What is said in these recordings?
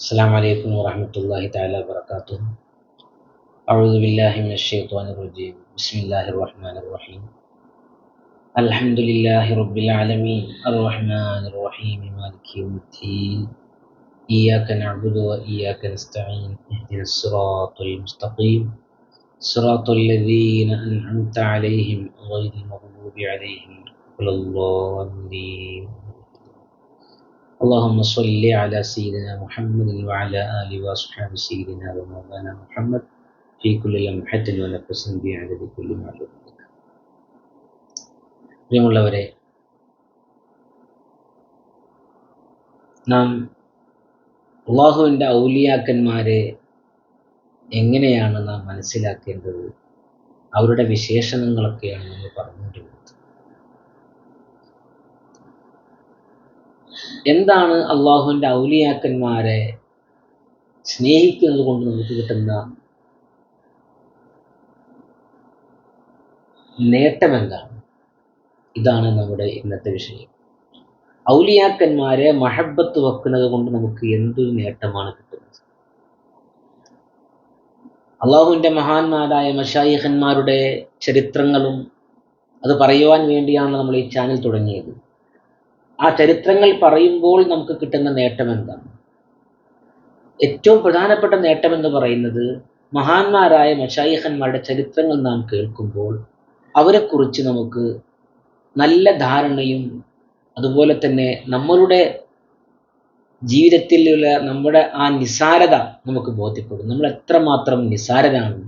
السلام عليكم ورحمة الله تعالى وبركاته. أعوذ بالله من الشيطان الرجيم. بسم الله الرحمن الرحيم. الحمد لله رب العالمين. الرحمن الرحيم. مالك يوم الدين. إياك نعبد وإياك نستعين. اهدنا الصراط المستقيم. صراط الذين أنعمت عليهم غير المغضوب عليهم ولا الضالين. اللهم صل على سيدنا محمد وعلى آله وأصحاب سيدنا ومولانا محمد في كل لمحة ونفس بعدد كل معلوم പ്രിയമുള്ളവരെ നാം അള്ളാഹുവിൻ്റെ ഔലിയാക്കന്മാരെ എങ്ങനെയാണ് നാം മനസ്സിലാക്കേണ്ടത് അവരുടെ വിശേഷണങ്ങളൊക്കെയാണ് നമ്മൾ പറഞ്ഞുകൊണ്ടിരുന്നത് എന്താണ് അള്ളാഹുവിന്റെ ഔലിയാക്കന്മാരെ സ്നേഹിക്കുന്നത് കൊണ്ട് നമുക്ക് കിട്ടുന്ന നേട്ടം എന്താണ്? ഇതാണ് നമ്മുടെ ഇന്നത്തെ വിഷയം. ഔലിയാക്കന്മാരെ മഹബത്ത് വെക്കുന്നത് കൊണ്ട് നമുക്ക് എന്തൊരു നേട്ടമാണ് കിട്ടുന്നത്? അള്ളാഹുവിന്റെ മഹാന്മാരായ മഷായിഹന്മാരുടെ ചരിത്രങ്ങളും അത് പറയുവാൻ വേണ്ടിയാണ് നമ്മൾ ഈ ചാനൽ തുടങ്ങിയത്. ആ ചരിത്രങ്ങൾ പറയുമ്പോൾ നമുക്ക് കിട്ടുന്ന നേട്ടം എന്താണ് ഏറ്റവും പ്രധാനപ്പെട്ട നേട്ടം എന്ന് പറയുന്നത് മഹാന്മാരായ മഷായിഹന്മാരുടെ ചരിത്രങ്ങൾ നാം കേൾക്കുമ്പോൾ അവരെക്കുറിച്ച് നമുക്ക് നല്ല ധാരണയും അതുപോലെ തന്നെ നമ്മളുടെ ജീവിതത്തിലുള്ള നമ്മുടെ ആ നിസാരത നമുക്ക് ബോധ്യപ്പെടും. നമ്മൾ എത്രമാത്രം നിസാരരാണ്.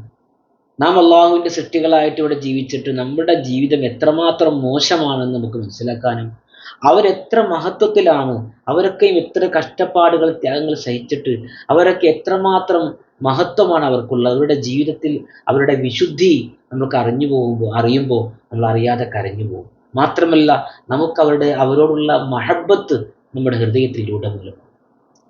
നാം അള്ളാഹുവിന്റെ സൃഷ്ടികളായിട്ട് ഇവിടെ ജീവിച്ചിട്ട് നമ്മുടെ ജീവിതം എത്രമാത്രം മോശമാണെന്ന് നമുക്ക് മനസ്സിലാക്കാനും അവരെത്ര മഹത്വത്തിലാണ് അവരൊക്കെയും എത്ര കഷ്ടപ്പാടുകൾ ത്യാഗങ്ങൾ സഹിച്ചിട്ട് അവരൊക്കെ എത്രമാത്രം മഹത്വമാണ് അവർക്കുള്ളത്. അവരുടെ ജീവിതത്തിൽ അവരുടെ വിശുദ്ധി നമുക്ക് അറിഞ്ഞു പോകുമ്പോൾ അറിയുമ്പോൾ നമ്മൾ അറിയാതെ കരഞ്ഞു പോകും. മാത്രമല്ല നമുക്ക് അവരുടെ അവരോടുള്ള മഹബത്ത് നമ്മുടെ ഹൃദയത്തിലൂടെ മൂലം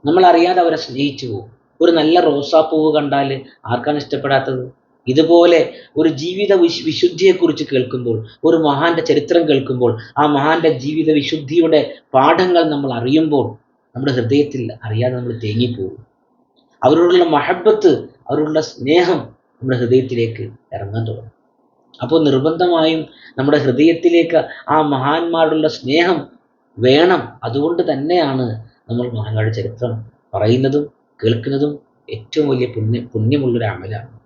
നമ്മൾ അറിയാതെ അവരെ സ്നേഹിച്ചു പോകും. ഒരു നല്ല റോസാപ്പൂവ് കണ്ടാൽ ആർക്കാണ് ഇഷ്ടപ്പെടാത്തത്? ഇതുപോലെ ഒരു ജീവിത വിശ് വിശുദ്ധിയെക്കുറിച്ച് കേൾക്കുമ്പോൾ ഒരു മഹാന്റെ ചരിത്രം കേൾക്കുമ്പോൾ ആ മഹാന്റെ ജീവിത വിശുദ്ധിയുടെ പാഠങ്ങൾ നമ്മൾ അറിയുമ്പോൾ നമ്മുടെ ഹൃദയത്തിൽ അറിയാതെ നമ്മൾ തേങ്ങിപ്പോകും. അവരോടുള്ള മഹബത്ത് അവരോടുള്ള സ്നേഹം നമ്മുടെ ഹൃദയത്തിലേക്ക് ഇറങ്ങാൻ തുടങ്ങും. അപ്പോൾ നിർബന്ധമായും നമ്മുടെ ഹൃദയത്തിലേക്ക് ആ മഹാന്മാരുടെ സ്നേഹം വേണം. അതുകൊണ്ട് തന്നെയാണ് നമ്മൾ മഹാന്മാരുടെ ചരിത്രം പറയുന്നതും കേൾക്കുന്നതും ഏറ്റവും വലിയ പുണ്യ പുണ്യമുള്ളൊരു അമലാണ്.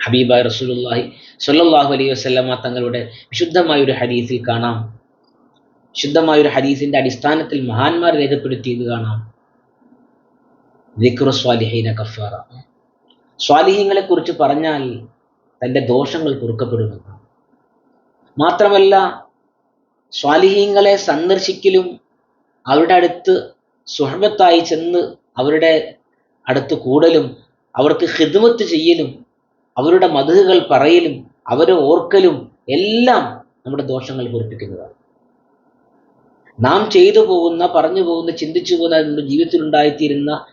ഹബീബായ് റസൂലുള്ളാഹി സ്വല്ലല്ലാഹു അലൈഹി വസല്ലമ തങ്ങളുടെ വിശുദ്ധമായ ഒരു ഹദീസിൽ കാണാം. ശുദ്ധമായ ഒരു ഹദീസിന്റെ അടിസ്ഥാനത്തിൽ മഹാന്മാർ രേഖപ്പെടുത്തിയത് കാണാം. ദിക്റു സ്വാലിഹീന കഫാറ. സ്വാലിഹീങ്ങളെ കുറിച്ച് പറഞ്ഞാൽ തന്റെ ദോഷങ്ങൾ പൊറുക്കപ്പെടുമെന്ന് മാത്രമല്ല സ്വാലിഹീങ്ങളെ സന്ദർശിക്കലും അവരുടെ അടുത്ത് സുഹബത്തായി ചെന്ന് അവരുടെ അടുത്ത് കൂടലും അവർക്ക് ഹിദ്മത്ത് ചെയ്യലും അവരുടെ മധുകൾ പറയലും അവരെ ഓർക്കലും എല്ലാം നമ്മുടെ ദോഷങ്ങൾ പൊറിപ്പിക്കുന്നതാണ് നാം ചെയ്തു പോകുന്ന പറഞ്ഞു പോകുന്ന ചിന്തിച്ചു പോകുന്ന നമ്മുടെ ജീവിതത്തിൽ ഉണ്ടായിത്തീരുന്ന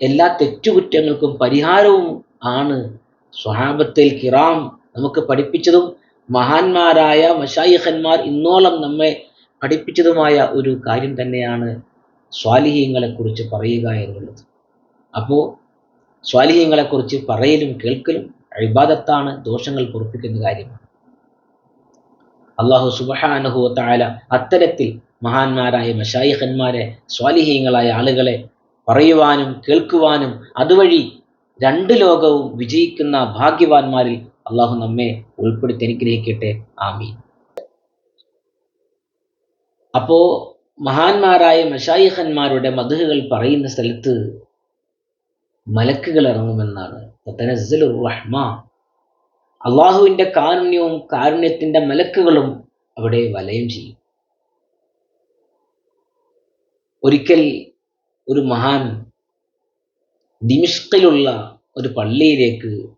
എല്ലാ തെറ്റുകുറ്റങ്ങൾക്കും പരിഹാരവും ആണ് സ്വഹാബത്തിൽ കിറാം. നമുക്ക് പഠിപ്പിച്ചതും മഹാന്മാരായ മഷായിഖന്മാർ ഇന്നോളം നമ്മെ പഠിപ്പിച്ചതുമായ ഒരു കാര്യം തന്നെയാണ് സ്വാലിഹീങ്ങളെക്കുറിച്ച് പറയുക എന്നുള്ളത്. അപ്പോൾ സ്വാലിഹീങ്ങളെക്കുറിച്ച് പറയലും കേൾക്കലും അഴിബാദത്താണ് ദോഷങ്ങൾ പൊറപ്പിക്കുന്ന കാര്യമാണ് അള്ളാഹു സുബഹാനഹു താല അത്തരത്തിൽ മഹാന്മാരായ മഷായിഖന്മാരെ സ്വാലിഹീങ്ങളായ ആളുകളെ പറയുവാനും കേൾക്കുവാനും അതുവഴി രണ്ട് ലോകവും വിജയിക്കുന്ന ഭാഗ്യവാന്മാരിൽ അള്ളാഹു നമ്മെ ഉൾപ്പെടുത്തി അനുഗ്രഹിക്കട്ടെ. ആമീൻ. അപ്പോ മഹാന്മാരായ മഷായിഖന്മാരുടെ മധുഹകൾ പറയുന്ന സ്ഥലത്ത് മലക്കുകൾ ഇറങ്ങുമെന്നാണ്. റഹ്മ. അള്ളാഹുവിന്റെ കാരുണ്യവും കാരുണ്യത്തിന്റെ മലക്കുകളും അവിടെ വലയം ചെയ്യും. ഒരിക്കൽ ഒരു മഹാൻ ദിമിഷ്കിലുള്ള ഒരു പള്ളിയിലേക്ക്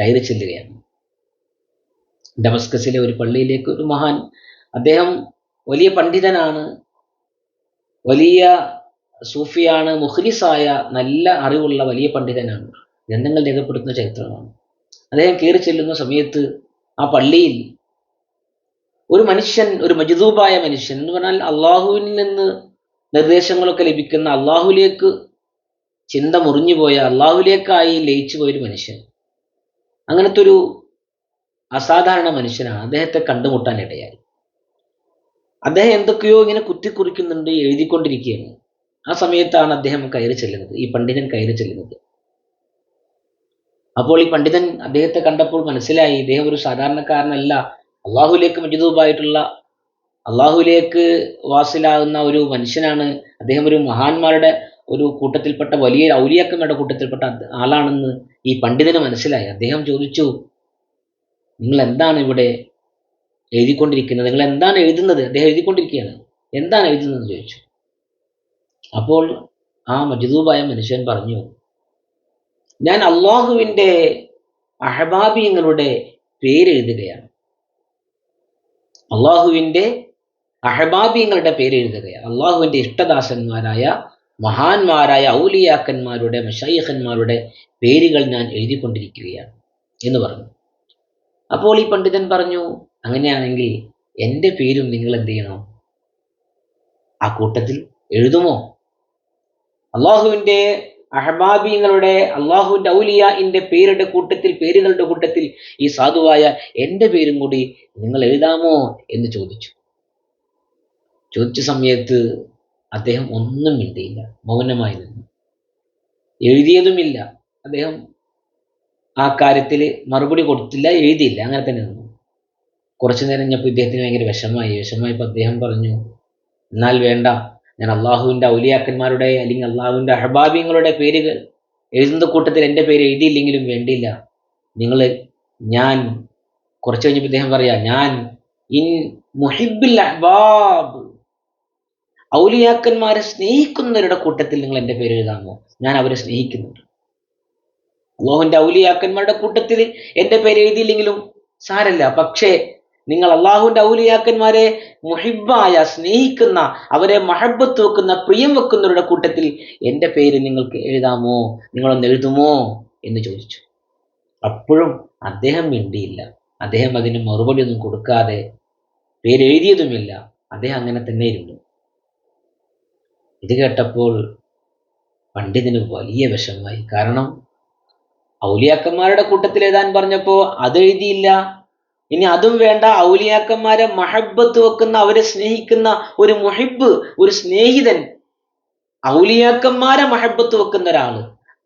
കയറി ചെല്ലുകയാണ്. ഡമസ്കസിലെ ഒരു പള്ളിയിലേക്ക് ഒരു മഹാൻ അദ്ദേഹം വലിയ പണ്ഡിതനാണ് വലിയ സൂഫിയാണ് മുഖ്ലിസായ നല്ല അറിവുള്ള വലിയ പണ്ഡിതനാണ്. ഗ്രന്ഥങ്ങൾ രേഖപ്പെടുത്തുന്ന ചരിത്രമാണ്. അദ്ദേഹം കയറി ചെല്ലുന്ന സമയത്ത് ആ പള്ളിയിൽ ഒരു മനുഷ്യൻ ഒരു മജുദൂബായ മനുഷ്യൻ എന്ന് പറഞ്ഞാൽ അള്ളാഹുവിൽ നിന്ന് നിർദ്ദേശങ്ങളൊക്കെ ലഭിക്കുന്ന അള്ളാഹുലേക്ക് ചിന്ത മുറിഞ്ഞുപോയ അള്ളാഹുലേക്കായി ലയിച്ചു പോയൊരു മനുഷ്യൻ. അങ്ങനത്തെ ഒരു അസാധാരണ മനുഷ്യനാണ്. അദ്ദേഹത്തെ കണ്ടുമുട്ടാൻ ഇടയായി അദ്ദേഹം എന്തൊക്കെയോ ഇങ്ങനെ കുത്തിക്കുറിക്കുന്നുണ്ട് എഴുതിക്കൊണ്ടിരിക്കുകയാണ്. ആ സമയത്താണ് അദ്ദേഹം കയറി ചെല്ലുന്നത് ഈ പണ്ഡിതൻ കയറി ചെല്ലുന്നത്. അപ്പോൾ ഈ പണ്ഡിതൻ അദ്ദേഹത്തെ കണ്ടപ്പോൾ മനസ്സിലായി ഇദ്ദേഹം ഒരു സാധാരണക്കാരനല്ല. അള്ളാഹുലേക്ക് മജിദൂബായിട്ടുള്ള അള്ളാഹുലേക്ക് വാസിലാകുന്ന ഒരു മനുഷ്യനാണ്. അദ്ദേഹം ഒരു മഹാന്മാരുടെ ഒരു കൂട്ടത്തിൽപ്പെട്ട വലിയ ഔലിയാക്കന്മാരുടെ കൂട്ടത്തിൽപ്പെട്ട ആളാണെന്ന് ഈ പണ്ഡിതന് മനസ്സിലായി. അദ്ദേഹം ചോദിച്ചു നിങ്ങൾ എന്താണ് ഇവിടെ എഴുതിക്കൊണ്ടിരിക്കുന്നത്? നിങ്ങൾ എന്താണ് എഴുതുന്നത്? അദ്ദേഹം എഴുതിക്കൊണ്ടിരിക്കുകയാണ്. എന്താണ് എഴുതുന്നതെന്ന്? ചോദിച്ചു. അപ്പോൾ ആ മജ്ദൂബായ മനുഷ്യൻ പറഞ്ഞു ഞാൻ അള്ളാഹുവിന്റെ അഹബാബിയങ്ങളുടെ പേരെഴുതുകയാണ് അള്ളാഹുവിന്റെ അഹബാബിയങ്ങളുടെ പേരെഴുതുകയാണ് അള്ളാഹുവിന്റെ ഇഷ്ടദാസന്മാരായ മഹാന്മാരായ ഔലിയാക്കന്മാരുടെ മഷൈഖന്മാരുടെ പേരുകൾ ഞാൻ എഴുതിക്കൊണ്ടിരിക്കുകയാണ് എന്ന് പറഞ്ഞു. അപ്പോൾ ഈ പണ്ഡിതൻ പറഞ്ഞു അങ്ങനെയാണെങ്കിൽ എന്റെ പേരും നിങ്ങൾ എന്ത് ചെയ്യണം? ആ കൂട്ടത്തിൽ എഴുതുമോ? അള്ളാഹുവിന്റെ അഹബാബിങ്ങളുടെ അള്ളാഹുവിന്റെ ഔലിയാന്റെ പേരുടെ കൂട്ടത്തിൽ പേരുകളുടെ കൂട്ടത്തിൽ ഈ സാധുവായ എന്റെ പേരും കൂടി നിങ്ങൾ എഴുതാമോ എന്ന് ചോദിച്ചു. ചോദിച്ച സമയത്ത് അദ്ദേഹം ഒന്നും മിണ്ടിയില്ല മൗനമായി നിന്നു. എഴുതിയതുമില്ല. അദ്ദേഹം ആ കാര്യത്തിൽ മറുപടി കൊടുത്തില്ല എഴുതിയില്ല അങ്ങനെ തന്നെ നിന്നു. കുറച്ചു നേരം കഴിഞ്ഞപ്പോൾ ഇദ്ദേഹത്തിന് ഭയങ്കര വിഷമായി വിഷമായപ്പോൾ അദ്ദേഹം പറഞ്ഞു എന്നാൽ വേണ്ട ഞാൻ അള്ളാഹുവിന്റെ ഔലിയാക്കന്മാരുടെ അല്ലെങ്കിൽ അള്ളാഹുവിന്റെ അഹബാബിങ്ങളുടെ പേരുകൾ എഴുതുന്ന കൂട്ടത്തിൽ എന്റെ പേര് എഴുതിയില്ലെങ്കിലും വേണ്ടിയില്ല നിങ്ങൾ ഞാൻ കുറച്ച് കഴിഞ്ഞപ്പോൾ ഇദ്ദേഹം പറയാ ഞാൻ ഇൻ മുഹിബിൽ അഹബാബ്. ഔലിയാക്കന്മാരെ സ്നേഹിക്കുന്നവരുടെ കൂട്ടത്തിൽ നിങ്ങൾ എന്റെ പേര് എഴുതാമോ? ഞാൻ അവരെ സ്നേഹിക്കുന്നുണ്ട്. അള്ളാഹുവിന്റെ ഔലിയാക്കന്മാരുടെ കൂട്ടത്തിൽ എന്റെ പേര് എഴുതിയില്ലെങ്കിലും സാരല്ല. പക്ഷേ നിങ്ങൾ അള്ളാഹുവിന്റെ ഔലിയാക്കന്മാരെ മുഹിബായ സ്നേഹിക്കുന്ന അവരെ മഹബത്ത് വെക്കുന്ന പ്രിയം വെക്കുന്നവരുടെ കൂട്ടത്തിൽ എന്റെ പേര് നിങ്ങൾക്ക് എഴുതാമോ? നിങ്ങളൊന്ന് എഴുതുമോ? എന്ന് ചോദിച്ചു. അപ്പോഴും അദ്ദേഹം മിണ്ടിയില്ല. അദ്ദേഹം അതിന് മറുപടി ഒന്നും കൊടുക്കാതെ പേരെഴുതിയതുമില്ല. അദ്ദേഹം അങ്ങനെ തന്നെ ഇരുന്നു. ഇത് കേട്ടപ്പോൾ പണ്ഡിതന് വലിയ വിഷമമായി. കാരണം ഔലിയാക്കന്മാരുടെ കൂട്ടത്തിൽ എഴുതാൻ പറഞ്ഞപ്പോൾ അതെഴുതിയില്ല ഇനി അതും വേണ്ട. ഔലിയാക്കന്മാരെ മഹബത്ത് വെക്കുന്ന അവരെ സ്നേഹിക്കുന്ന ഒരു മുഹിബ് ഒരു സ്നേഹിതൻ. ഔലിയാക്കന്മാരെ മഹബത്ത് വെക്കുന്ന ഒരാൾ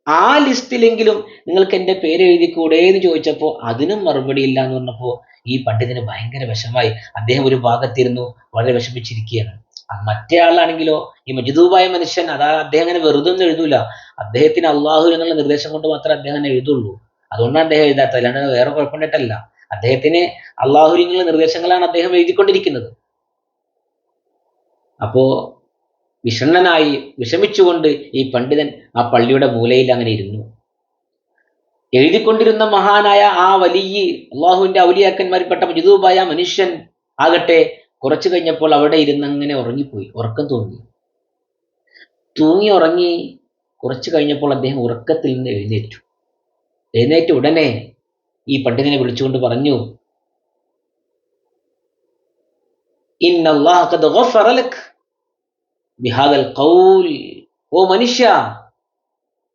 ആ ലിസ്റ്റിലെങ്കിലും നിങ്ങൾക്ക് എന്റെ പേര് എഴുതിക്കൂടെ എന്ന് ചോദിച്ചപ്പോൾ അതിനും മറുപടി ഇല്ല എന്ന് പറഞ്ഞപ്പോൾ ഈ പണ്ഡിതന് ഭയങ്കര വിഷമായി അദ്ദേഹം ഒരു ഭാഗത്തിരുന്നു വളരെ വിഷമിച്ചിരിക്കുകയാണ്. മറ്റേ ആളാണെങ്കിലോ ഈ മജിദൂബായ മനുഷ്യൻ അതാ അദ്ദേഹം അങ്ങനെ വെറുതെ ഒന്നും എഴുതൂല. അദ്ദേഹത്തിന് അള്ളാഹു എന്നുള്ള നിർദ്ദേശം കൊണ്ട് മാത്രമേ അദ്ദേഹം എഴുതുള്ളൂ. അതുകൊണ്ടാണ് അദ്ദേഹം എഴുതാത്തത്. അല്ലാണ്ട് വേറെ കുഴപ്പമുണ്ടായിട്ടല്ല. അദ്ദേഹത്തിന് അള്ളാഹുരിങ്ങളുടെ നിർദ്ദേശങ്ങളാണ് അദ്ദേഹം എഴുതിക്കൊണ്ടിരിക്കുന്നത്. അപ്പോ വിഷണ്ണനായി വിഷമിച്ചുകൊണ്ട് ഈ പണ്ഡിതൻ ആ പള്ളിയുടെ മൂലയിൽ അങ്ങനെ ഇരുന്നു. എഴുതിക്കൊണ്ടിരുന്ന മഹാനായ ആ വലിയ അള്ളാഹുവിന്റെ ഔലിയാക്കന്മാരിൽപ്പെട്ട മജിദൂബായ മനുഷ്യൻ ആകട്ടെ കുറച്ചു കഴിഞ്ഞപ്പോൾ അവിടെ ഇരുന്ന് അങ്ങനെ ഉറങ്ങിപ്പോയി ഉറക്കം തോന്നി തൂങ്ങി ഉറങ്ങി കുറച്ചു കഴിഞ്ഞപ്പോൾ അദ്ദേഹം ഉറക്കത്തിൽ നിന്ന് എഴുന്നേറ്റു. എഴുന്നേറ്റ ഉടനെ ഈ പണ്ഡിതനെ വിളിച്ചുകൊണ്ട് പറഞ്ഞു ഓ മനുഷ്യ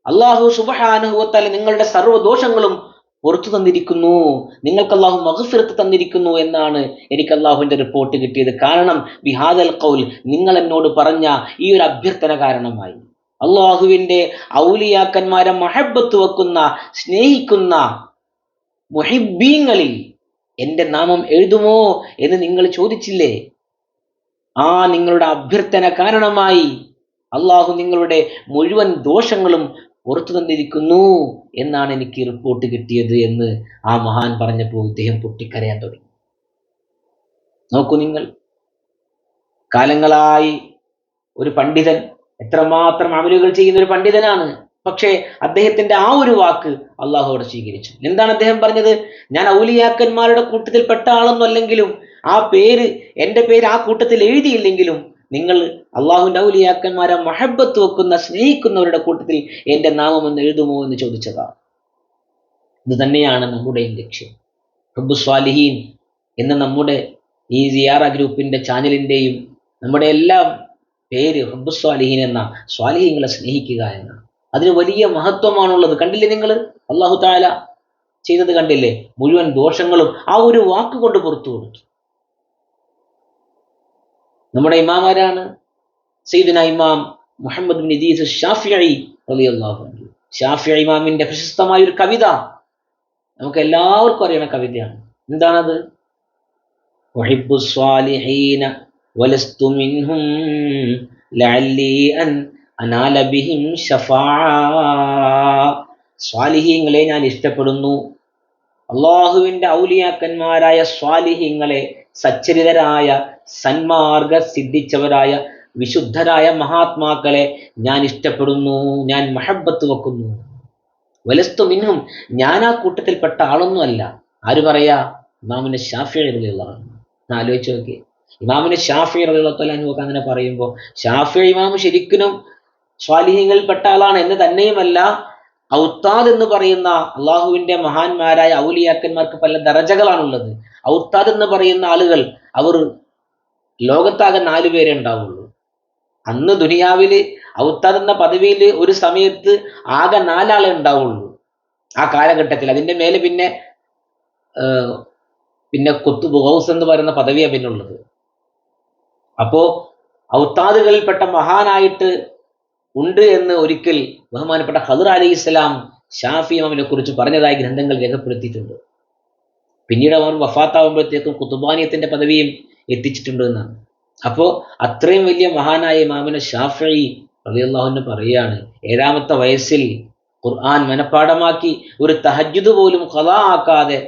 അള്ളാഹു സുബഹാനുഭവത്താൽ നിങ്ങളുടെ സർവദോഷങ്ങളും പുറത്തു തന്നിരിക്കുന്നു നിങ്ങൾക്ക് അള്ളാഹു മഹഫിറത്ത് തന്നിരിക്കുന്നു എന്നാണ് എനിക്ക് അള്ളാഹുവിന്റെ റിപ്പോർട്ട് കിട്ടിയത്. കാരണം ബിഹാദൽ കൗൽ നിങ്ങൾ എന്നോട് പറഞ്ഞ ഈ ഒരു അഭ്യർത്ഥന കാരണമായി. അള്ളാഹുവിന്റെ ഔലിയാക്കന്മാരെ മഹബത്ത് വെക്കുന്ന സ്നേഹിക്കുന്ന മുഹിബീങ്ങളിൽ എന്റെ നാമം എഴുതുമോ എന്ന് നിങ്ങൾ ചോദിച്ചില്ലേ? ആ നിങ്ങളുടെ അഭ്യർത്ഥന കാരണമായി അള്ളാഹു നിങ്ങളുടെ മുഴുവൻ ദോഷങ്ങളും പുറത്തു തന്നിരിക്കുന്നു എന്നാണ് എനിക്ക് റിപ്പോർട്ട് കിട്ടിയത് എന്ന് ആ മഹാൻ പറഞ്ഞപ്പോൾ ഇദ്ദേഹം പൊട്ടിക്കരയാൻ തുടങ്ങി. നോക്കൂ നിങ്ങൾ. കാലങ്ങളായി ഒരു പണ്ഡിതൻ എത്രമാത്രം അമലുകൾ ചെയ്യുന്ന ഒരു പണ്ഡിതനാണ്. പക്ഷേ അദ്ദേഹത്തിന്റെ ആ ഒരു വാക്ക് അള്ളാഹു അവിടെ സ്വീകരിച്ചു. എന്താണ് അദ്ദേഹം പറഞ്ഞത്? ഞാൻ ഔലിയാക്കന്മാരുടെ കൂട്ടത്തിൽപ്പെട്ട ആളൊന്നുമല്ലെങ്കിലും ആ പേര് എന്റെ പേര് ആ കൂട്ടത്തിൽ എഴുതിയില്ലെങ്കിലും നിങ്ങൾ അള്ളാഹുവിന്റെ ഔലിയാക്കന്മാരെ മഹബത്ത് വെക്കുന്ന സ്നേഹിക്കുന്നവരുടെ കൂട്ടത്തിൽ എന്റെ നാമം എന്ന് എഴുതുമോ എന്ന് ചോദിച്ചതാണ്. ഇത് തന്നെയാണ് നമ്മുടെയും ലക്ഷ്യം. റബ്ബു സ്വാലിഹീൻ എന്ന നമ്മുടെ ഈ സിയാറ ഗ്രൂപ്പിന്റെ ചാനലിന്റെയും നമ്മുടെ എല്ലാം പേര് ഹബ്ബു സ്വാലിഹീൻ എന്ന സ്വാലിഹീങ്ങളെ സ്നേഹിക്കുക എന്ന അതിന് വലിയ മഹത്വമാണുള്ളത് കണ്ടില്ലേ നിങ്ങൾ അള്ളാഹു താല ചെയ്തത് കണ്ടില്ലേ മുഴുവൻ ദോഷങ്ങളും ആ ഒരു വാക്ക് കൊണ്ട് പുറത്തു കൊടുത്തു നമ്മുടെ ഇമാമാരാണ് സയ്യിദുന ഇമാം മുഹമ്മദ് ബിൻ ഇദീസ് ഷാഫിഈ റളിയല്ലാഹു അൻഹു ഷാഫിഈ ഇമാമിന്റെ പ്രശസ്തമായ ഒരു കവിത നമുക്ക് എല്ലാവർക്കും അറിയുന്ന കവിതയാണ് എന്താണത് وحب الصالحين ولست منهم لعلي أن അനാലബിഹിം സ്വാലിഹീങ്ങളെ ഞാൻ ഇഷ്ടപ്പെടുന്നു. അള്ളാഹുവിന്റെ ഔലിയാക്കന്മാരായ സ്വാലിഹീങ്ങളെ സച്ചരിതരായ സന്മാർഗ സിദ്ധിച്ചവരായ വിശുദ്ധരായ മഹാത്മാക്കളെ ഞാൻ ഇഷ്ടപ്പെടുന്നു. ഞാൻ മഹബത്ത് വെക്കുന്നു. വലസ്തു മിന്നും ഞാൻ ആ കൂട്ടത്തിൽപ്പെട്ട ആളൊന്നുമല്ല. ആര് പറയാ? ഇമാമിന് ഷാഫി എഴുതിയുള്ളതാണ് ആലോചിച്ച് നോക്കി ഇമാമിന് ഷാഫി എഴുതിയുള്ളത്തല്ല നോക്കാൻ അങ്ങനെ പറയുമ്പോൾ ഷാഫി ഇമാം ശരിക്കും സ്വാലിഹ്യങ്ങളിൽപ്പെട്ട ആളാണ് എന്ന് തന്നെയുമല്ല ഔത്താദ് എന്ന് പറയുന്ന അള്ളാഹുവിന്റെ മഹാന്മാരായ ഔലിയാക്കന്മാർക്ക് പല ദറജകളാണുള്ളത്. ഔത്താദ് എന്ന് പറയുന്ന ആളുകൾ അവർ ലോകത്താകെ നാലു പേരെ ഉണ്ടാവുള്ളൂ. അന്ന് ദുനിയാവിൽ ഔത്താദ് എന്ന പദവിയിൽ ഒരു സമയത്ത് ആകെ നാലാളെ ഉണ്ടാവുള്ളൂ. ആ കാലഘട്ടത്തിൽ അതിന്റെ മേലെ പിന്നെ പിന്നെ കൊത്തു ബുഹൌസ് എന്ന് പറയുന്ന പദവിയാണ് പിന്നുള്ളത്. അപ്പോ ഔത്താദുകളിൽപ്പെട്ട മഹാനായിട്ട് ഉണ്ട് എന്ന് ഒരിക്കൽ ബഹുമാനപ്പെട്ട ഹദർ അലി ഇസ്ലാം ഷാഫി ഇമാമിനെ കുറിച്ച് പറഞ്ഞതായി ഗ്രന്ഥങ്ങൾ രേഖപ്പെടുത്തിയിട്ടുണ്ട്. പിന്നീട് അവർ വഫാത്താവുമ്പോഴത്തേക്കും കുത്തുബാനിയത്തിന്റെ പദവിയും എത്തിച്ചിട്ടുണ്ട് എന്നാണ്. അപ്പോൾ അത്രയും വലിയ മഹാനായ ഇമാമിനെ ഷാഫി റളിയല്ലാഹുവിന് പറയുകയാണ് ഏഴാമത്തെ വയസ്സിൽ ഖുർആൻ മനഃപ്പാടമാക്കി ഒരു തഹജ്ജുദ് പോലും കഥാ ആക്കാതെ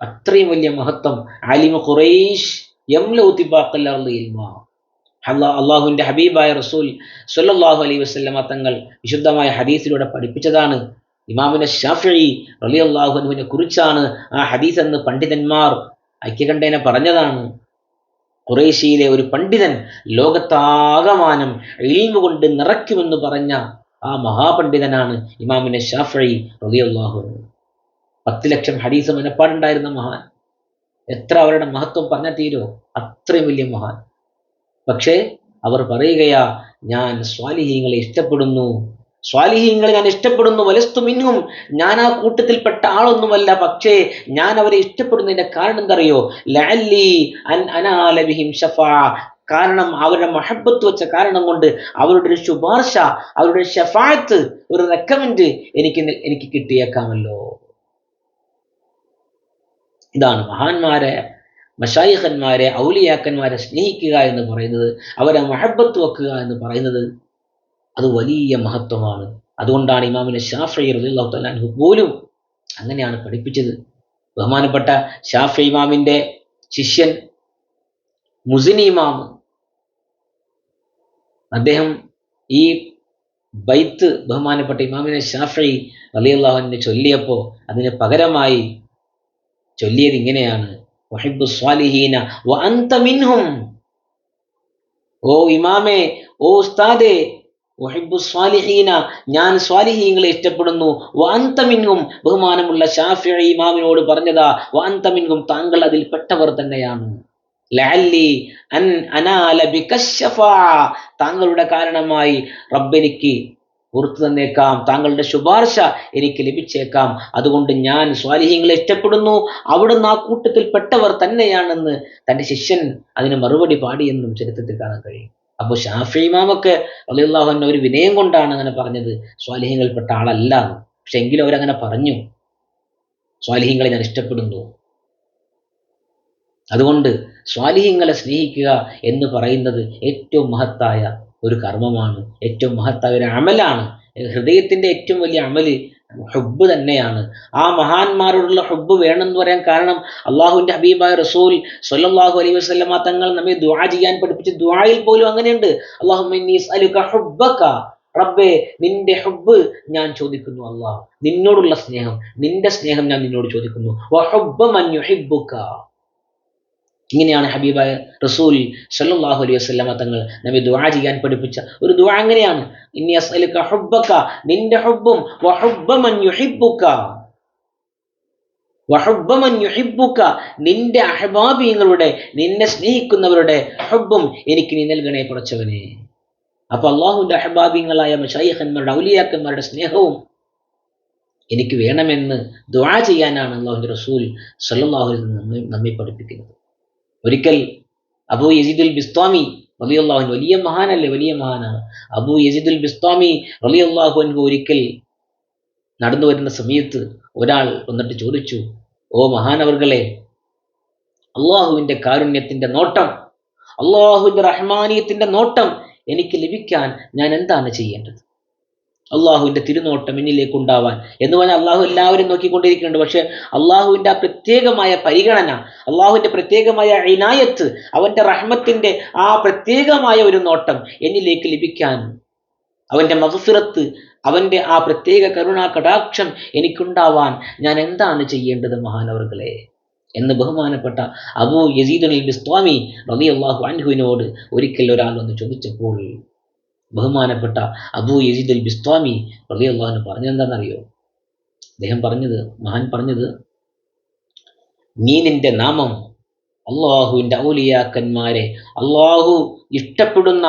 അത്രയും വലിയ മഹത്വം അലിമ ഖുറൈഷ് അള്ളാഹുവിന്റെ ഹബീബായ റസൂൽ സല്ലല്ലാഹു അലൈ വസല്ലമ തങ്ങൾ വിശുദ്ധമായ ഹദീസിലൂടെ പഠിപ്പിച്ചതാണ്. ഇമാമിനെ ഷാഫി റലി അള്ളാഹുനുവിനെ കുറിച്ചാണ് ആ ഹദീസ് എന്ന് പണ്ഡിതന്മാർ ഐക്യകണ്ഠേനെ പറഞ്ഞതാണ്. കുറേശ്യയിലെ ഒരു പണ്ഡിതൻ ലോകത്താകമാനം ഇൽമ കൊണ്ട് നിറയ്ക്കുമെന്ന് പറഞ്ഞ ആ മഹാപണ്ഡിതനാണ് ഇമാമിനെ ഷാഫി റലി അള്ളാഹു പത്ത് ലക്ഷം ഹദീസ് മനപ്പാടുണ്ടായിരുന്ന മഹാൻ. എത്ര അവരുടെ മഹത്വം പറഞ്ഞ തീരോ അത്രയും വലിയ മഹാൻ. പക്ഷേ അവർ പറയുകയാ ഞാൻ സ്വാലിഹീങ്ങളെ ഇഷ്ടപ്പെടുന്നു. സ്വാലിഹീങ്ങളെ ഞാൻ ഇഷ്ടപ്പെടുന്നു. വലസ്തു മിന്നും ഞാൻ ആ കൂട്ടത്തിൽപ്പെട്ട ആളൊന്നുമല്ല. പക്ഷേ ഞാൻ അവരെ ഇഷ്ടപ്പെടുന്നതിന്റെ കാരണം എന്തറിയോ? ലഅല്ലി അൻ അനാല ബിഹിം ഷഫാ കാരണം അവരുടെ മഹബത്ത് വെച്ച കാരണം കൊണ്ട് അവരുടെ ഒരു ശുപാർശ അവരുടെ ഷഫാത്ത് ഒരു റെക്കമെൻഡ് എനിക്ക് എനിക്ക് കിട്ടിയേക്കാമല്ലോ. ഇതാണ് മഹാന്മാരെ മഷായിഖന്മാരെ ഔലിയാക്കന്മാരെ സ്നേഹിക്കുക എന്ന് പറയുന്നത് അവരെ മഹബത്ത് വെക്കുക എന്ന് പറയുന്നത് അത് വലിയ മഹത്വമാണ്. അതുകൊണ്ടാണ് ഇമാമിനെ ഷാഫി അൻഹു പോലും അങ്ങനെയാണ് പഠിപ്പിച്ചത്. ബഹുമാനപ്പെട്ട ഷാഫി ഇമാമിന്റെ ശിഷ്യൻ മുസിനി ഇമാം. അദ്ദേഹം ഈ ബൈത്ത് ബഹുമാനപ്പെട്ട ഇമാമിനെ ഷാഫി അലി അള്ളാഹുവിനെ ചൊല്ലിയപ്പോൾ അതിന് പകരമായി ചൊല്ലിയത് ഇങ്ങനെയാണ്. ഓ ഇമാമേ ഓ ഉസ്താദേ ഞാൻ സ്വാലിഹീങ്ങളെ ഇഷ്ടപ്പെടുന്നു. വ അൻത മിൻഹും ബഹുമാനമുള്ള ഷാഫി ഇമാമിനോട് പറഞ്ഞതാ വ അൻത മിൻഹും താങ്കൾ അതിൽ പെട്ടവർ തന്നെയാണ്. താങ്കളുടെ കാരണമായി റബ്ബെനിക്ക് പുറത്തു തന്നേക്കാം താങ്കളുടെ ശുപാർശ എനിക്ക് ലഭിച്ചേക്കാം. അതുകൊണ്ട് ഞാൻ സ്വാലിഹ്യങ്ങളെ ഇഷ്ടപ്പെടുന്നു. അവിടുന്ന് ആ കൂട്ടത്തിൽ പെട്ടവർ തന്നെയാണെന്ന് തന്റെ ശിഷ്യൻ അതിന് മറുപടി പാടിയെന്നും ചരിത്രത്തിൽ കാണാൻ കഴിയും. അപ്പോൾ ഷാഫി ഇമാമൊക്കെ അലിള്ളാഹുവിന്റെ ഒരു വിനയം കൊണ്ടാണ് അങ്ങനെ പറഞ്ഞത്. സ്വാലിഹ്യങ്ങളിൽപ്പെട്ട ആളല്ല എന്ന്. പക്ഷെ എങ്കിലും അവരങ്ങനെ പറഞ്ഞു. സ്വാലിഹ്യങ്ങളെ ഞാൻ ഇഷ്ടപ്പെടുന്നു. അതുകൊണ്ട് സ്വാലിഹ്യങ്ങളെ സ്നേഹിക്കുക എന്ന് പറയുന്നത് ഏറ്റവും മഹത്തായ ഒരു കർമ്മമാണ്. ഏറ്റവും മഹത്തായ ഒരു അമലാണ്. ഹൃദയത്തിന്റെ ഏറ്റവും വലിയ അമൽ ഹുബ്ബ് തന്നെയാണ്. ആ മഹാന്മാരോടുള്ള ഹുബ്ബ് വേണമെന്ന് പറയാൻ കാരണം അള്ളാഹുവിന്റെ ഹബീബായ റസൂൽ സൊല്ലാഹു അലൈഹി വസല്ലമ തങ്ങൾ നമ്മെ ദുആ ചെയ്യാൻ പഠിപ്പിച്ച ദുആയിൽ പോലും അങ്ങനെയുണ്ട്. ഹുബ്ബക. റബ്ബേ നിന്റെ ഹുബ്ബ് ഞാൻ ചോദിക്കുന്നു അള്ളാഹ് നിന്നോടുള്ള സ്നേഹം നിന്റെ സ്നേഹം ഞാൻ നിന്നോട് ചോദിക്കുന്നു. ഇങ്ങനെയാണ് ഹബീബായ റസൂൽ സല്ലാഹു അലൈഹി വസല്ലമ തങ്ങൾ നബി ദുആ ചെയ്യാൻ പഠിപ്പിച്ച ഒരു ദുആ അങ്ങനെയാണ് ഇന്നി അസ്അലുക ഹുബ്ബക നിന്റെ ഹുബ്ബും വഹുബ്ബ മൻ യുഹിബ്ബുക വഹുബ്ബമൻ യുഹിബ്ബുക നിന്റെ അഹബാബിയങ്ങളുടെ നിന്നെ സ്നേഹിക്കുന്നവരുടെ ഹുബ്ബും എനിക്ക് നീ നൽകണേ പടച്ചവനെ. അപ്പൊ അള്ളാഹുവിന്റെ അഹബാബിയങ്ങളായ മഷായിഖന്മാരുടെ ഔലിയാക്കന്മാരുടെ സ്നേഹവും എനിക്ക് വേണമെന്ന് ദുആ ചെയ്യാനാണ് അള്ളാഹുന്റെ റസൂൽ നമ്മെ നമ്മെ പഠിപ്പിക്കുന്നത്. ഒരിക്കൽ അബൂ യസീദുൽ ബിസ്താമി റളിയല്ലാഹു വലിയ മഹാനല്ലേ വലിയ മഹാനാണ് അബൂ യസീദുൽ ബിസ്താമി റളിയല്ലാഹു അൻഹു ഒരിക്കൽ നടന്നു വരുന്ന സമയത്ത് ഒരാൾ വന്നിട്ട് ചോദിച്ചു ഓ മഹാനവർകളെ അള്ളാഹുവിന്റെ കാരുണ്യത്തിന്റെ നോട്ടം അള്ളാഹുവിന്റെ റഹ്മാനിയത്തിന്റെ നോട്ടം എനിക്ക് ലഭിക്കാൻ ഞാൻ എന്താണ് ചെയ്യേണ്ടത്? അള്ളാഹുവിന്റെ തിരുനോട്ടം എന്നിലേക്ക് ഉണ്ടാവാൻ എന്ന് പറഞ്ഞാൽ അള്ളാഹു എല്ലാവരും നോക്കിക്കൊണ്ടിരിക്കുന്നുണ്ട്. പക്ഷെ അള്ളാഹുവിന്റെ ആ പ്രത്യേകമായ പരിഗണന അള്ളാഹുവിന്റെ പ്രത്യേകമായ ഇനായത്ത് അവന്റെ റഹ്മത്തിന്റെ ആ പ്രത്യേകമായ ഒരു നോട്ടം എന്നിലേക്ക് ലഭിക്കാൻ അവന്റെ മഹഫിറത്ത് അവന്റെ ആ പ്രത്യേക കരുണാ കടാക്ഷം എനിക്കുണ്ടാവാൻ ഞാൻ എന്താണ് ചെയ്യേണ്ടത് മഹാനവർകളെ എന്ന് ബഹുമാനപ്പെട്ട അബു യസീദ് അൽ ബിസ്വാമി റബി അള്ളാഹു അൻഹുവിനോട് ഒരിക്കൽ ഒരാൾ ഒന്ന് ചോദിച്ചപ്പോൾ ബഹുമാനപ്പെട്ട അബു യസീദ് അൽ ബിസ്വാമി റബി അള്ളാഹുന് പറഞ്ഞെന്താണെന്നറിയോ അദ്ദേഹം പറഞ്ഞത് മഹാൻ പറഞ്ഞത് നീ നിന്റെ നാമം അള്ളാഹുവിന്റെ ഔലിയാക്കന്മാരെ അള്ളാഹു ഇഷ്ടപ്പെടുന്ന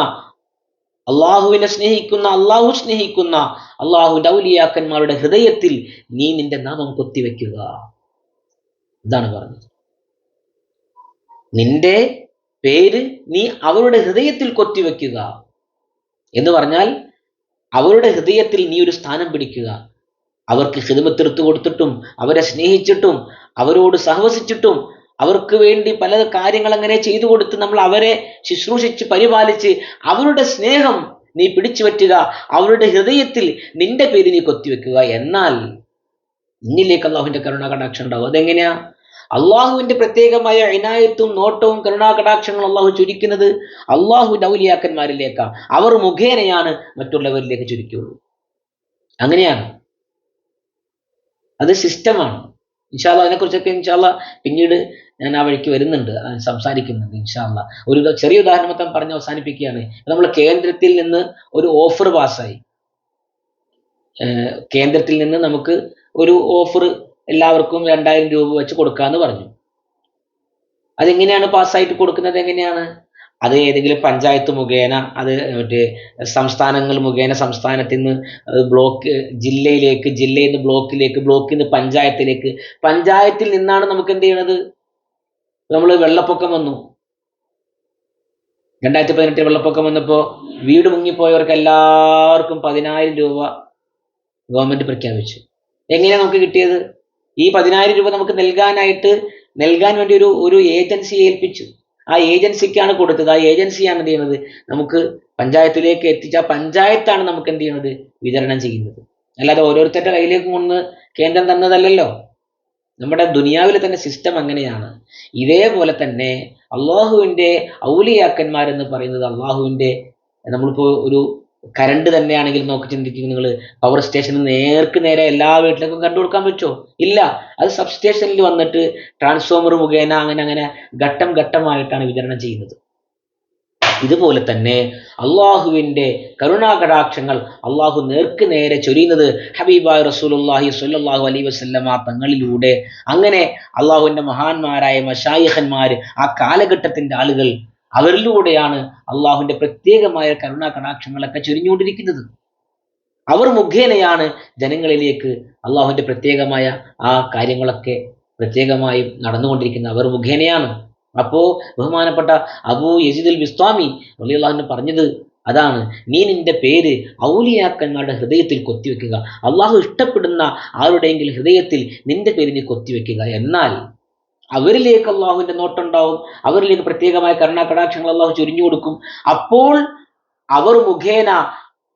അള്ളാഹുവിനെ സ്നേഹിക്കുന്ന അള്ളാഹു സ്നേഹിക്കുന്ന അള്ളാഹുവിന്റെ ഔലിയാക്കന്മാരുടെ ഹൃദയത്തിൽ നീ നിന്റെ നാമം കൊത്തിവെക്കുക ഇതാണ് പറഞ്ഞത്. നിന്റെ പേര് നീ അവരുടെ ഹൃദയത്തിൽ കൊത്തിവെക്കുക എന്ന് പറഞ്ഞാൽ അവരുടെ ഹൃദയത്തിൽ നീ ഒരു സ്ഥാനം പിടിക്കുക. അവർക്ക് ഹിതമത്തെടുത്തു കൊടുത്തിട്ടും അവരെ സ്നേഹിച്ചിട്ടും അവരോട് സഹവസിച്ചിട്ടും അവർക്ക് വേണ്ടി പല കാര്യങ്ങൾ അങ്ങനെ ചെയ്തു കൊടുത്ത് നമ്മൾ അവരെ ശുശ്രൂഷിച്ച് പരിപാലിച്ച് അവരുടെ സ്നേഹം നീ പിടിച്ചു പറ്റുക. അവരുടെ ഹൃദയത്തിൽ നിന്റെ പേര് നീ കൊത്തിവെക്കുക. എന്നാൽ നിന്നിലേക്ക് അള്ളാഹുവിന്റെ കരുണാകടാക്ഷം ഉണ്ടാവും അതെങ്ങനെയാ? അള്ളാഹുവിന്റെ പ്രത്യേകമായ ഇനായത്തും നോട്ടവും കരുണാകടാക്ഷങ്ങളും അള്ളാഹു ചുരുക്കുന്നത് അള്ളാഹുവിന്റെ ഔലിയാക്കന്മാരിലേക്കാണ് അവർ മുഖേനയാണ് മറ്റുള്ളവരിലേക്ക് ചുരുക്കുള്ളൂ അങ്ങനെയാണ്. അത് സിസ്റ്റമാണ്. ഇൻഷാല്ല അതിനെക്കുറിച്ചൊക്കെ ഇൻഷാല്ല പിന്നീട് ഞാൻ ആ വഴിക്ക് വരുന്നുണ്ട് സംസാരിക്കുന്നുണ്ട് ഇൻഷാല്ല ഒരു ചെറിയ ഉദാഹരണം മൊത്തം പറഞ്ഞ് അവസാനിപ്പിക്കുകയാണ്. നമ്മൾ കേന്ദ്രത്തിൽ നിന്ന് ഒരു ഓഫർ പാസ്സായി. കേന്ദ്രത്തിൽ നിന്ന് നമുക്ക് ഒരു ഓഫർ എല്ലാവർക്കും രണ്ടായിരം രൂപ വെച്ച് കൊടുക്കാന്ന് പറഞ്ഞു. അതെങ്ങനെയാണ് പാസ്സായിട്ട് കൊടുക്കുന്നത് എങ്ങനെയാണ്? അത് ഏതെങ്കിലും പഞ്ചായത്ത് മുഖേന അത് മറ്റേ സംസ്ഥാനങ്ങൾ മുഖേന സംസ്ഥാനത്തിൽ നിന്ന് ബ്ലോക്ക് ജില്ലയിലേക്ക് ജില്ലയിൽ നിന്ന് ബ്ലോക്കിലേക്ക് ബ്ലോക്കിൽ നിന്ന് പഞ്ചായത്തിലേക്ക്. പഞ്ചായത്തിൽ നിന്നാണ് നമുക്ക് എന്ത് ചെയ്യണത്? നമ്മൾ വെള്ളപ്പൊക്കം വന്നു. രണ്ടായിരത്തി പതിനെട്ടിൽ വെള്ളപ്പൊക്കം വന്നപ്പോൾ വീട് മുങ്ങിപ്പോയവർക്ക് എല്ലാവർക്കും പതിനായിരം രൂപ ഗവൺമെന്റ് പ്രഖ്യാപിച്ചു. എങ്ങനെയാണ് നമുക്ക് കിട്ടിയത്? ഈ പതിനായിരം രൂപ നമുക്ക് നൽകാനായിട്ട് നൽകാൻ വേണ്ടി ഒരു ഒരു ഏജൻസിയെ ഏൽപ്പിച്ചു. ആ ഏജൻസിക്കാണ് കൊടുത്തത്. ആ ഏജൻസിയാണ് എന്ത് ചെയ്യുന്നത്? നമുക്ക് പഞ്ചായത്തിലേക്ക് എത്തിച്ച പഞ്ചായത്താണ് നമുക്ക് എന്ത് ചെയ്യുന്നത്? വിതരണം ചെയ്യുന്നത്. അല്ലാതെ ഓരോരുത്തരുടെ കയ്യിലേക്ക് കൊണ്ട് കേന്ദ്രം തന്നതല്ലല്ലോ. നമ്മുടെ ദുനിയാവിലെ തന്നെ സിസ്റ്റം അങ്ങനെയാണ്. ഇതേപോലെ തന്നെ അള്ളാഹുവിന്റെ ഔലിയാക്കന്മാരെന്ന് പറയുന്നത് അള്ളാഹുവിന്റെ നമ്മളിപ്പോൾ ഒരു കരണ്ട് തന്നെയാണെങ്കിൽ നോക്കി ചിന്തിക്കുക നിങ്ങൾ പവർ സ്റ്റേഷനിൽ നേർക്ക് നേരെ എല്ലാ വീട്ടിലേക്കും കണ്ടു കൊടുക്കാൻ പറ്റുമോ ഇല്ല. അത് സബ് സ്റ്റേഷനിൽ വന്നിട്ട് ട്രാൻസ്ഫോമർ മുഖേന അങ്ങനെ അങ്ങനെ ഘട്ടം ഘട്ടമായിട്ടാണ് വിതരണം ചെയ്യുന്നത്. ഇതുപോലെ തന്നെ അള്ളാഹുവിന്റെ കരുണാകടാക്ഷങ്ങൾ അള്ളാഹു നേർക്ക് നേരെ ചൊരിയുന്നത് ഹബീബായ് റസൂലുള്ളാഹി സ്വല്ലല്ലാഹു അലൈ വസല്ലമ തങ്ങളിലൂടെ. അങ്ങനെ അള്ളാഹുവിന്റെ മഹാന്മാരായ മഷായിഹന്മാർ ആ കാലഘട്ടത്തിന്റെ ആളുകൾ അവരിലൂടെയാണ് അള്ളാഹുവിന്റെ പ്രത്യേകമായ കരുണാ കടാക്ഷങ്ങളൊക്കെ ചൊരിഞ്ഞുകൊണ്ടിരിക്കുന്നത്. അവർ മുഖേനയാണ് ജനങ്ങളിലേക്ക് അള്ളാഹുവിന്റെ പ്രത്യേകമായ ആ കാര്യങ്ങളൊക്കെ പ്രത്യേകമായി നടന്നുകൊണ്ടിരിക്കുന്നത്. അവർ മുഖേനയാണ്. അപ്പോ ബഹുമാനപ്പെട്ട അബൂ യസീദുൽ ബിസ്വാമി അള്ളാഹുവിന് പറഞ്ഞത് അതാണ്. നീ നിന്റെ പേര് ഔലിയാക്കന്മാരുടെ ഹൃദയത്തിൽ കൊത്തിവെക്കുക. അള്ളാഹു ഇഷ്ടപ്പെടുന്ന ആരുടെയെങ്കിലും ഹൃദയത്തിൽ നിന്റെ പേര് നീ കൊത്തിവെക്കുക. എന്നാൽ അവരിലേക്ക് അള്ളാഹുവിന്റെ നോട്ടുണ്ടാവും. അവരിലേക്ക് പ്രത്യേകമായ കരുണാകടാക്ഷങ്ങൾ അള്ളാഹു ചൊരിഞ്ഞു കൊടുക്കും. അപ്പോൾ അവർ മുഖേന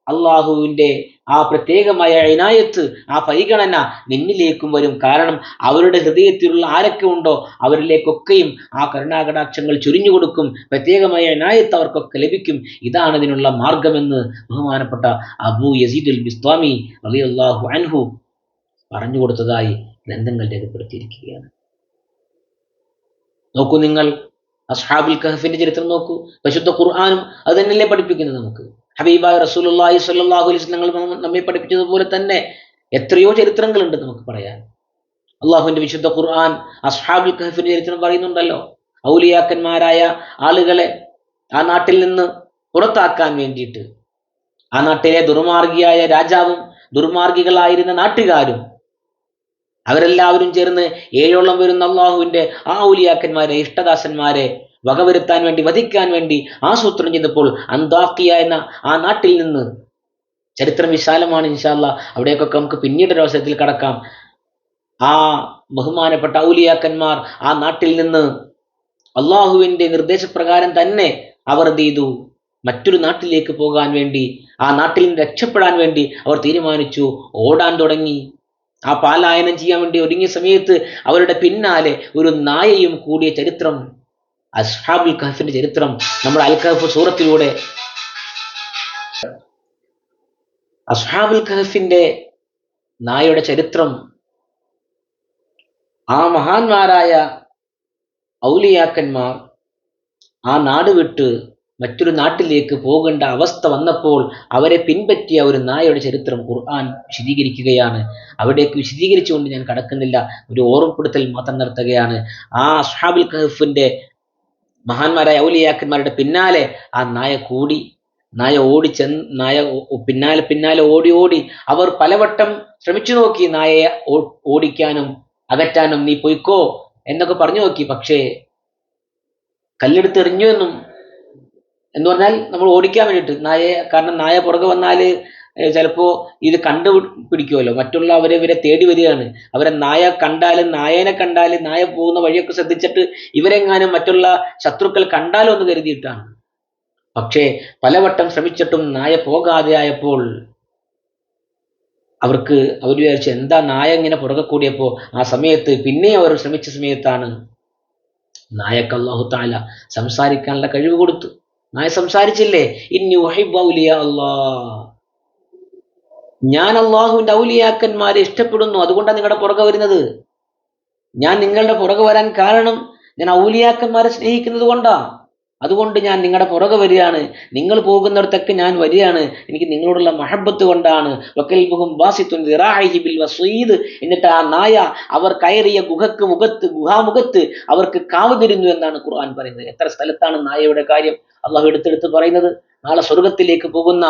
അള്ളാഹുവിന്റെ ആ പ്രത്യേകമായ ഇനായത്ത് ആ പരിഗണന നിന്നിലേക്കും വരും. കാരണം അവരുടെ ഹൃദയത്തിലുള്ള ആരൊക്കെ ഉണ്ടോ അവരിലേക്കൊക്കെയും ആ കരുണാകടാക്ഷങ്ങൾ ചുരിഞ്ഞു കൊടുക്കും. പ്രത്യേകമായ ഇനായത്ത് അവർക്കൊക്കെ ലഭിക്കും. ഇതാണ് ഇതിനുള്ള മാർഗമെന്ന് ബഹുമാനപ്പെട്ട അബൂ യസീദുൽ ബിസ്വാമി അലി അള്ളാഹു അൻഹു പറഞ്ഞു കൊടുത്തതായി ഗ്രന്ഥങ്ങൾ രേഖപ്പെടുത്തിയിരിക്കുകയാണ്. നോക്കൂ നിങ്ങൾ. അസ്ഹാബുൽ കഹഫിന്റെ ചരിത്രം നോക്കൂ. പരിശുദ്ധ ഖുർആാനും അത് തന്നെയല്ലേ പഠിപ്പിക്കുന്നത് നമുക്ക്. ഹബീബായ റസൂലുള്ളാഹി സ്വല്ലല്ലാഹു അലൈഹി വസല്ലം നമ്മെ പഠിപ്പിച്ചതുപോലെ തന്നെ എത്രയോ ചരിത്രങ്ങളുണ്ട് നമുക്ക് പറയാൻ. അള്ളാഹുവിന്റെ വിശുദ്ധ ഖുർആൻ അസ്ഹാബുൽ കഹഫിന്റെ ചരിത്രം പറയുന്നുണ്ടല്ലോ. ഔലിയാക്കന്മാരായ ആളുകളെ ആ നാട്ടിൽ നിന്ന് പുറത്താക്കാൻ വേണ്ടിയിട്ട്. ആ നാട്ടിലെ ദുർമാർഗിയായ രാജാവും ദുർമാർഗികളായിരുന്ന നാട്ടുകാരും അവരെല്ലാവരും ചേർന്ന് ഏഴോളം വരുന്ന അള്ളാഹുവിന്റെ ആ ഔലിയാക്കന്മാരെ ഇഷ്ടദാസന്മാരെ വകവരുത്താൻ വേണ്ടി വധിക്കാൻ വേണ്ടി ആസൂത്രണം ചെയ്തപ്പോൾ അന്താക്കിയ എന്ന ആ നാട്ടിൽ നിന്ന് ചരിത്രം വിശാലമാണ് ഇൻഷാല്ല അവിടേക്കൊക്കെ നമുക്ക് പിന്നീട് ഒരു അവസരത്തിൽ കടക്കാം. ആ ബഹുമാനപ്പെട്ട ഔലിയാക്കന്മാർ ആ നാട്ടിൽ നിന്ന് അള്ളാഹുവിന്റെ നിർദ്ദേശപ്രകാരം തന്നെ അവർ എന്ത് ചെയ്തു? മറ്റൊരു നാട്ടിലേക്ക് പോകാൻ വേണ്ടി ആ നാട്ടിൽ നിന്ന് രക്ഷപ്പെടാൻ വേണ്ടി അവർ തീരുമാനിച്ചു. ഓടാൻ തുടങ്ങി. ആ പാലായനം ചെയ്യാൻ വേണ്ടി ഒരുങ്ങിയ സമയത്ത് അവരുടെ പിന്നാലെ ഒരു നായയും കൂടിയ ചരിത്രം അസ്ഹാബുൽ കഹഫിന്റെ ചരിത്രം നമ്മുടെ അൽ കഹഫ് സൂറത്തിലൂടെ. അസ്ഹാബുൽ കഹഫിന്റെ നായയുടെ ചരിത്രം ആ മഹാന്മാരായ ഔലിയാക്കന്മാർ ആ നാട് വിട്ട് മറ്റൊരു നാട്ടിലേക്ക് പോകേണ്ട അവസ്ഥ വന്നപ്പോൾ അവരെ പിൻപറ്റിയ ഒരു നായയുടെ ചരിത്രം ഖുർആൻ വിശദീകരിക്കുകയാണ്. അവിടേക്ക് വിശദീകരിച്ചുകൊണ്ട് ഞാൻ കടക്കുന്നില്ല. ഒരു ഓർമ്മപ്പെടുത്തൽ മാത്രം നടത്തുകയാണ്. ആ അസ്ഹാബുൽ കഹഫിന്റെ മഹാന്മാരായ ഔലിയാക്കന്മാരുടെ പിന്നാലെ ആ നായ കൂടി നായ ഓടി ചെന്ന് നായ പിന്നാലെ പിന്നാലെ ഓടി ഓടി അവർ പലവട്ടം ശ്രമിച്ചു നോക്കി നായയെ ഓടിക്കാനും അകറ്റാനും നീ പൊയ്ക്കോ എന്നൊക്കെ പറഞ്ഞു നോക്കി. പക്ഷേ കല്ലെടുത്തെറിഞ്ഞു എന്നും എന്ന് പറഞ്ഞാൽ നമ്മൾ ഓടിക്കാൻ വേണ്ടിയിട്ട് നായയെ കാരണം നായ പുറകെ വന്നാൽ ചിലപ്പോ ഇത് കണ്ടു പിടിക്കുമല്ലോ മറ്റുള്ള മറ്റുള്ളവരെ ഇവരെ തേടി വരികയാണ്. അവരെ നായ കണ്ടാലും നായേനെ കണ്ടാലും നായ പോകുന്ന വഴിയൊക്കെ ശ്രദ്ധിച്ചിട്ട് ഇവരെങ്ങാനും മറ്റുള്ള ശത്രുക്കൾ കണ്ടാലോ എന്ന് കരുതിയിട്ടാണ്. പക്ഷേ പലവട്ടം ശ്രമിച്ചിട്ടും നായ പോകാതെ ആയപ്പോൾ അവർക്ക് അവർ വിചാരിച്ചു എന്താ നായ ഇങ്ങനെ പുറകെ കൂടിയപ്പോൾ ആ സമയത്ത് പിന്നെ അവർ ശ്രമിച്ച സമയത്താണ്. നായക്ക് താല സംസാരിക്കാനുള്ള കഴിവ് കൊടുത്തു നായ സംസാരിച്ചില്ലേ? ഇന്നി ഞാൻ അള്ളാഹുവിന്റെ ഔലിയാക്കന്മാരെ ഇഷ്ടപ്പെടുന്നു. അതുകൊണ്ടാണ് നിങ്ങളുടെ പുറകെ വരുന്നത്. ഞാൻ നിങ്ങളുടെ പുറകെ വരാൻ കാരണം ഞാൻ ഔലിയാക്കന്മാരെ സ്നേഹിക്കുന്നത് കൊണ്ടാണ് അതുകൊണ്ട് ഞാൻ നിങ്ങളുടെ പുറകെ വരികയാണ്. നിങ്ങൾ പോകുന്നിടത്തൊക്കെ ഞാൻ വരികയാണ്. എനിക്ക് നിങ്ങളോടുള്ള മഹബത്ത് കൊണ്ടാണ്. എന്നിട്ട് ആ നായ അവർ കയറിയ ഗുഹക്ക് മുഖത്ത് ഗുഹാമുഖത്ത് അവർക്ക് കാവുതിരുന്നു എന്നാണ് ഖുർആൻ പറയുന്നത്. എത്ര സ്ഥലത്താണ് നായയുടെ കാര്യം അള്ളാഹു എടുത്തെടുത്ത് പറയുന്നത്? നാളെ സ്വർഗത്തിലേക്ക് പോകുന്ന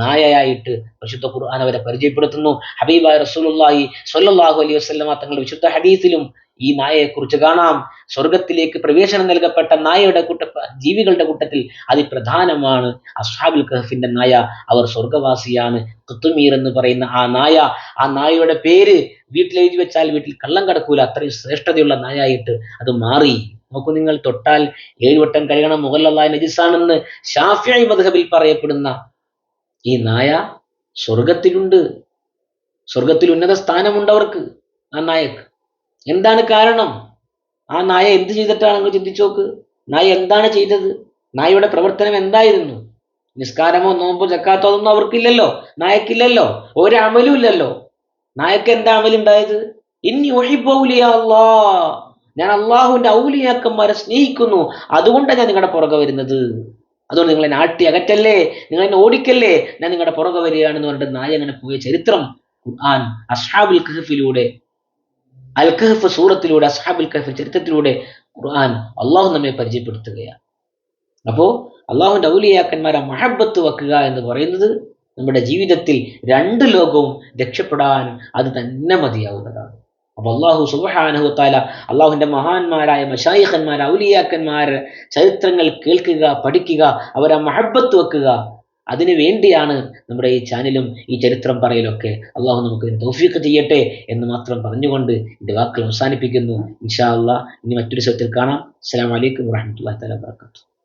നായയായിട്ട് വിശുദ്ധ ഖുർആൻ അവരെ പരിചയപ്പെടുത്തുന്നു. ഹബീബായ റസൂലുള്ളാഹി സ്വല്ലല്ലാഹു അലൈഹി വസല്ലമ തങ്ങളുടെ വിശുദ്ധ ഹദീസിലും ഈ നായയെക്കുറിച്ച് കാണാം. സ്വർഗത്തിലേക്ക് പ്രവേശനം നൽകപ്പെട്ട നായയുടെ കൂട്ട ജീവികളുടെ കൂട്ടത്തിൽ അതിപ്രധാനമാണ്. അസ്ഹാബുൽ കഹഫിന്റെ നായ അവർ സ്വർഗവാസിയാണ് കുത്തുമീർ എന്ന് പറയുന്ന ആ നായ ആ നായയുടെ പേര് വീട്ടിൽ എഴുതി വെച്ചാൽ വീട്ടിൽ കള്ളം കടക്കൂല. അത്രയും ശ്രേഷ്ഠതയുള്ള നായായിട്ട് അത് മാറി. നോക്കൂ നിങ്ങൾ തൊട്ടാൽ ഏഴുവട്ടം കഴുകണം മുഗല്ലായ നജിസാണെന്ന് ഷാഫിയായി മധുഹബിൽ പറയപ്പെടുന്ന ഈ നായ സ്വർഗത്തിലുണ്ട് സ്വർഗത്തിൽ ഉന്നത സ്ഥാനമുണ്ട് അവർക്ക് ആ നായക്ക്. എന്താണ് കാരണം? ആ നായ എന്ത് ചെയ്തിട്ടാണ് നിങ്ങൾ ചിന്തിച്ചു നോക്ക്. നായ എന്താണ് ചെയ്തത്? നായയുടെ പ്രവർത്തനം എന്തായിരുന്നു? നിസ്കാരമോ നോമ്പോ ചക്കാത്തോ അതൊന്നും അവർക്കില്ലല്ലോ. നായക്കില്ലല്ലോ. ഒരു അമലും ഇല്ലല്ലോ. നായക്ക് എന്താ അമലുണ്ടായത്? ഇനി ഒഴിപ്പോലിയ അള്ളാ ഞാൻ അള്ളാഹുവിന്റെ ഔലിയാക്കന്മാരെ സ്നേഹിക്കുന്നു. അതുകൊണ്ടാണ് ഞാൻ നിങ്ങളുടെ പുറകെ വരുന്നത്. അതുകൊണ്ട് നിങ്ങളെ നാട്ടി അകറ്റല്ലേ? നിങ്ങൾ എന്നെ ഓടിക്കല്ലേ? ഞാൻ നിങ്ങളുടെ പുറകെ വരികയാണെന്ന് പറഞ്ഞിട്ട് നായ അങ്ങനെ പോയ ചരിത്രം ഖുർആൻ അസ്ഹാബുൽ കഹഫിലൂടെ അൽ കഹഫ് സൂറത്തിലൂടെ അസ്ഹാബുൽ കഹഫ് ചരിത്രത്തിലൂടെ ഖുർആൻ അള്ളാഹു നമ്മെ പരിചയപ്പെടുത്തുകയാണ്. അപ്പോ അള്ളാഹുവിന്റെ ഔലിയാക്കന്മാരെ മഹബത്ത് വെക്കുക എന്ന് പറയുന്നത് നമ്മുടെ ജീവിതത്തിൽ രണ്ട് ലോകവും രക്ഷപ്പെടാൻ അത് തന്നെ മതിയാവുന്നതാണ്. അപ്പൊ അള്ളാഹു സുബാനഹുത്താല അള്ളാഹുവിന്റെ മഹാന്മാരായ മഷായിഖന്മാർ ഔലിയാക്കന്മാർ ചരിത്രങ്ങൾ കേൾക്കുക പഠിക്കുക അവരെ മഹബത്ത് വെക്കുക അതിനു വേണ്ടിയാണ് നമ്മുടെ ഈ ചാനലും ഈ ചരിത്രം പറയലൊക്കെ. അള്ളാഹു നമുക്ക് തൗഫീഖ് ചെയ്യട്ടെ എന്ന് മാത്രം പറഞ്ഞുകൊണ്ട് എന്റെ വാക്കുകൾ അവസാനിപ്പിക്കുന്നു. ഇൻഷാ അള്ളാഹ് ഇനി മറ്റൊരു സ്ഥലത്തിൽ കാണാം. അസ്സാം വലൈക്കും വാഹമത്തല്ലാ തല വാത്തു